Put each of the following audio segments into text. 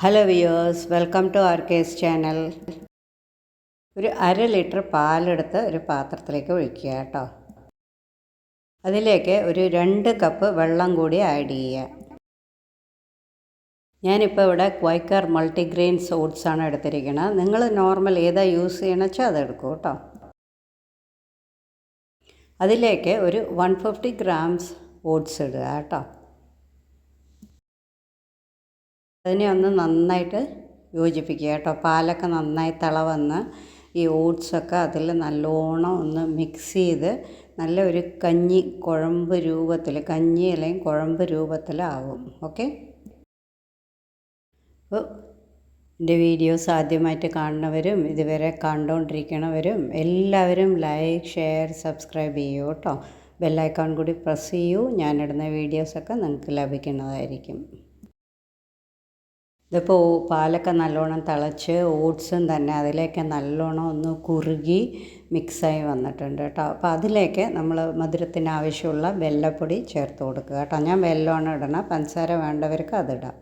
Hello viewers welcome to R K's channel ഒരു അര litre പാലെടുത്ത് ഒരു പാത്രത്തിലേക്ക് ഒഴിക്കുക കേട്ടോ. അതിലേക്ക് ഒരു രണ്ട് കപ്പ് വെള്ളം കൂടി ആഡ് ചെയ്യുക. ഞാനിപ്പോൾ ഇവിടെ ക്വൈക്കർ മൾട്ടിഗ്രെയിൻ ആണ് എടുത്തിരിക്കുന്നത്. നിങ്ങൾ നോർമൽ ഏതാ യൂസ് ചെയ്യണമെന്ന് വെച്ചാൽ അതെടുക്കൂ കേട്ടോ. അതിലേക്ക് ഒരു വൺ ഫിഫ്റ്റി ഗ്രാംസ് ഓട്സ് ഇടുക കേട്ടോ. അതിനെ ഒന്ന് നന്നായിട്ട് യോജിപ്പിക്കുക കേട്ടോ. പാലൊക്കെ നന്നായി തിള വന്ന് ഈ ഓട്സൊക്കെ അതിൽ നല്ലോണം ഒന്ന് മിക്സ് ചെയ്ത് നല്ല ഒരു കഞ്ഞി കുഴമ്പ് രൂപത്തിൽ കഞ്ഞി അല്ലെങ്കിൽ കുഴമ്പ് രൂപത്തിലാവും ഓക്കെ അപ്പോൾ എന്റെ വീഡിയോസ് ആദ്യമായിട്ട് കാണുന്നവരും ഇതുവരെ കണ്ടുകൊണ്ടിരിക്കണവരും എല്ലാവരും ലൈക്ക് ഷെയർ സബ്സ്ക്രൈബ് ചെയ്യൂ കേട്ടോ. ബെല്ലൈക്കോൺ കൂടി പ്രസ് ചെയ്യൂ. ഞാനിടുന്ന വീഡിയോസൊക്കെ നിങ്ങൾക്ക് ലഭിക്കുന്നതായിരിക്കും. ഇതിപ്പോൾ പാലൊക്കെ നല്ലോണം തിളച്ച് ഓട്സും തന്നെ അതിലേക്ക് നല്ലോണം ഒന്ന് കുറുകി മിക്സായി വന്നിട്ടുണ്ട് കേട്ടോ. അപ്പോൾ അതിലേക്ക് നമ്മൾ മധുരത്തിന് ആവശ്യമുള്ള വെല്ലപ്പൊടി ചേർത്ത് കൊടുക്കുക കേട്ടോ. ഞാൻ വെല്ലമാണ് ഇടണം. പഞ്ചസാര വേണ്ടവർക്ക് അതിടാം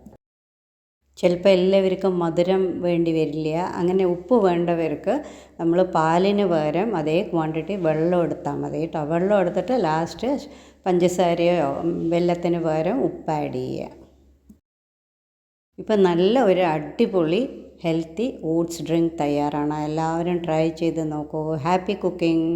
ചിലപ്പോൾ എല്ലാവർക്കും മധുരം വേണ്ടി വരില്ല. അങ്ങനെ ഉപ്പ് വേണ്ടവർക്ക് നമ്മൾ പാലിന് പകരം അതേ ക്വാണ്ടിറ്റി വെള്ളം എടുത്താൽ മതി കേട്ടോ. വെള്ളം എടുത്തിട്ട് ലാസ്റ്റ് പഞ്ചസാരയോ വെല്ലത്തിന് പകരം ഉപ്പ് ആഡ് ചെയ്യുക. ഇപ്പം നല്ല ഒരു അടിപൊളി ഹെൽത്തി ഓട്സ് ഡ്രിങ്ക് തയ്യാറാണ്. എല്ലാവരും ട്രൈ ചെയ്ത് നോക്കൂ. Happy cooking